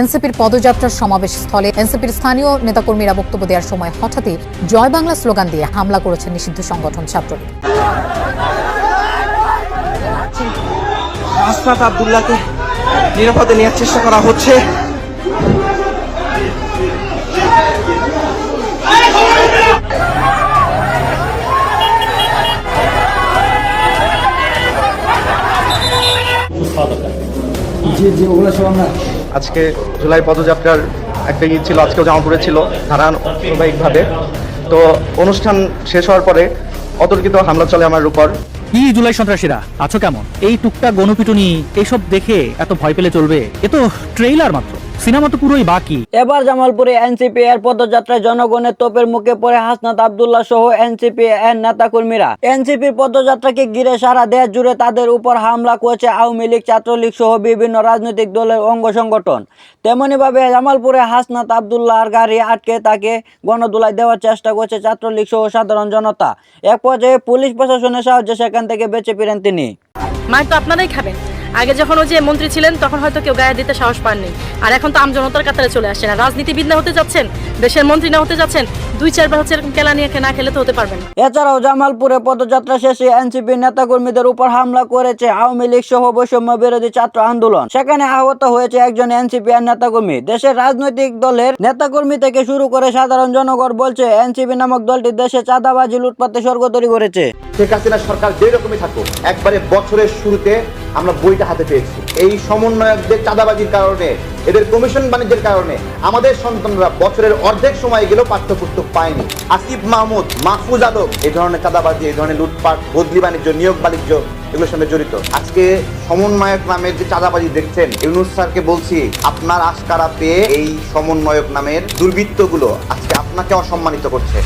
এনসিপির পদযাত্রার সমাবেশ স্থলে এনসিপির স্থানীয় নেতাকর্মীরা বক্তব্য দেওয়ার সময় হঠাৎই জয় বাংলা স্লোগান দিয়ে হামলা করেছে নিষিদ্ধ সংগঠন ছাত্রলীগ। আবদুল্লাহকে নিরাপদে নেওয়ার চেষ্টা করা হচ্ছে। জি জি ওগুলো সব আমরা আজকে জুলাই পদযাত্রার একটা ঈদ ছিল, আজকেও জামালপুরে ছিল ধারাবাহিকভাবে তো অনুষ্ঠান শেষ হওয়ার পরে অতর্কিত হামলা চলে আমার উপর। কি জুলাই সন্ত্রাসীরা? আছো কেমন? এই টুকটা গণপিটুনি এইসব দেখে এত ভয় পেলে চলবে? এ তো ট্রেইলার মাত্র। সিনেমা তো পুরোই বাকি। এবার জামালপুরে এনসিপি এর পদযাত্রায় জনগণের তোপের মুখে পড়ে হাসনাত আবদুল্লাহ সহ এনসিপি এর নেতাকর্মীরা। এনসিপির পদযাত্রাকে ঘিরে সারা দেশ জুড়ে তাদের উপর হামলা করেছে আওয়ামী লীগ ছাত্রলীগ সহ বিভিন্ন রাজনৈতিক দলের অঙ্গ সংগঠন। তেমনি ভাবে জামালপুরে হাসনাত আবদুল্লাহর গাড়ি আটকে তাকে গণদোলায় দেওয়ার চেষ্টা করছে ছাত্রলীগ সহ সাধারণ জনতা। এক পর্যায়ে পুলিশ প্রশাসনের সাহায্যে সেখান থেকে বেঁচে ফিরেন তিনি। মার তো আপনারাই খাবেন। আগে যখন ওই যে মন্ত্রী ছিলেন, তখন হয়তো কেউ গায়ে দিতে সাহস পাননি। আর এখন তো আমজনতার কাতারে চলে আসছে না রাজনীতিবিদ না হতে যাচ্ছেন, দেশের মন্ত্রী না হতে যাচ্ছেন দুই চারবার হচ্ছে এরকম কেলা নিয়ে না খেলে তো হতে পারবেন না। এছাড়াও জামালপুরে পদযাত্রা শেষে এনসিপি নেতাকর্মীদের উপর হামলা করেছে আওয়ামী লীগ সহ বৈষম্য বিরোধী ছাত্র আন্দোলন। সেখানে আহত হয়েছে একজন এনসিপি এর নেতাকর্মী। দেশের রাজনৈতিক দলের নেতাকর্মী থেকে শুরু করে সাধারণ জনগণ বলছে এনসিপি নামক দলটি দেশে চাঁদাবাজি লুটপাতে স্বর্গতরী করেছে। শেখ হাসিনা সরকার যে রকমই থাকুক একবারে বছরের শুরুতে আমরা বইটা হাতে পেয়েছি। এই সমন্বয়কদের চাঁদাবাজির কারণে এদের কমিশন বাণিজ্যের কারণে আমাদের সন্তানরা বছরের অর্ধেক সময় গেলেও পাঠ্যপুস্তক পায়নি। আসিফ মাহমুদ, মাহফুজ আলম এই ধরনের চাঁদাবাজি এই ধরনের লুটপাট, বদলি বাণিজ্য, নিয়োগ বাণিজ্য, এগুলোর সঙ্গে জড়িত। আজকে সমন্বয়ক নামের যে চাঁদাবাজি দেখছেন, ইউনুস স্যারকে বলছি, আপনার আশকারা পেয়ে এই সমন্বয়ক নামের দুর্বৃত্তগুলো আজকে আপনাকে অসম্মানিত করছে।